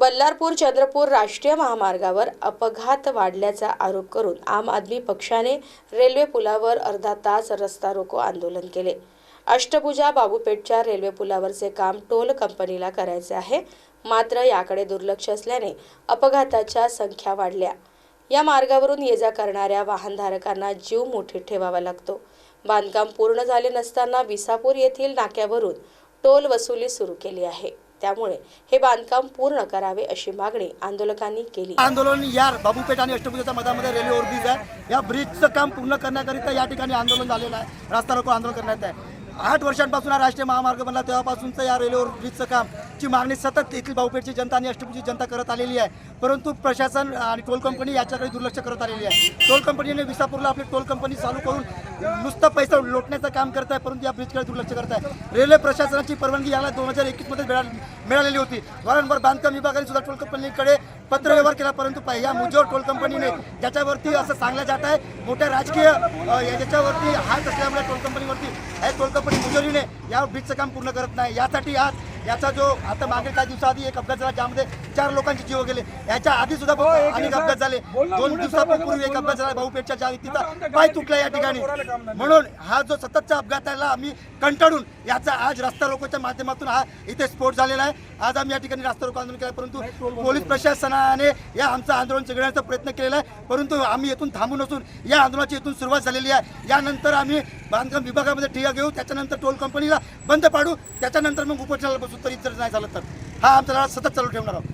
बल्लारपूर चंद्रपूर राष्ट्रीय महामार्गावर अपघात वाढल्याचा आरोप करून आम आदमी पक्षाने रेल्वे पुलावर अर्धा तास रस्ता रोको आंदोलन केले. अष्टभुजा बाबूपेठच्या रेल्वे पुलावरचे काम टोल कंपनीला करायचे आहे. मात्र याकडे दुर्लक्ष असल्याने अपघाताच्या संख्या वाढल्या. या मार्गावरून ये जा करणाऱ्या वाहनधारकांना जीव मोठीत ठेवावा लागतो. बांधकाम पूर्ण झाले नसताना विसापूर येथील नाक्यावरून टोल वसुली सुरू केली आहे. त्यामुळे हे बांधकाम पूर्ण करावे अशी मागणी आंदोलकांनी केली. आंदोलन यार बाबूपेठ आणि अष्टभुजाच्या मधामध्ये रेल्वे ओव्हरब्रिज आहे. या ब्रिजचं काम पूर्ण करण्याकरिता या ठिकाणी आंदोलन झालेलं आहे. रास्ता रोको आंदोलन करण्यात आहे. आठ वर्षांपासून हा राष्ट्रीय महामार्ग बनला तेव्हापासूनचं या रेल्वे ब्रिजचं काम. ची मागणी सतत येथील बाबूपेठची जनता आणि अष्टभुजी जनता करत आलेली आहे. परंतु प्रशासन आणि टोल कंपनी याच्याकडे दुर्लक्ष करत आलेली आहे. टोल कंपनीने विसापूरला आपली टोल कंपनी चालू करून नुसतं पैसा लोटण्याचं काम करत आहे परंतु या ब्रिजकडे दुर्लक्ष करत आहे रेल्वे प्रशासनाची परवानगी याला दोन हजार एकवीसमध्ये मिळा मिळालेली होती. वारंवार बांधकाम विभागाने सुद्धा टोल कंपनीकडे पत्रव्यवहार केला परंतु या मुजोर टोल कंपनीने ज्याच्यावरती असं सांगलं जात आहे मोठ्या राजकीय याच्यावरती हात असल्यामुळे टोल कंपनीवरती हे टोल कंपनी मुजोरीने या ब्रिजचं काम पूर्ण करत नाही. यासाठी आज याचा जो आता मागे काही दिवसाआधी एक अपघात झाला ज्यामध्ये चार लोकांचे जीव गेले. याच्या आधी सुद्धा बहुत अनेक अपघात झाले. दोन दिवसापूर्वी एक अपघात झाला भाऊपेठच्या ज्या व्यक्तीचा पाय तुटला या ठिकाणी. म्हणून हा जो सततचा अपघाताला आम्ही कंटाळून याचा आज रस्ता रोकोच्या माध्यमातून हा इथे स्फोट झालेला आहे. आज आम्ही या ठिकाणी रस्ता रोको आंदोलन केलं परंतु पोलीस प्रशासनाने या आमचं आंदोलन चिघळण्याचा प्रयत्न केलेला आहे. परंतु आम्ही येथून थांबून असून या आंदोलनाची इथून सुरुवात झालेली आहे. यानंतर आम्ही बांधकाम विभागामध्ये ठिया घेऊ त्याच्यानंतर टोल कंपनीला बंद पाडू त्याच्यानंतर मग उपोषणाला बसू तरी जर नाही झालं तर. हा आमचा लढा सतत चालू ठेवणार आहोत.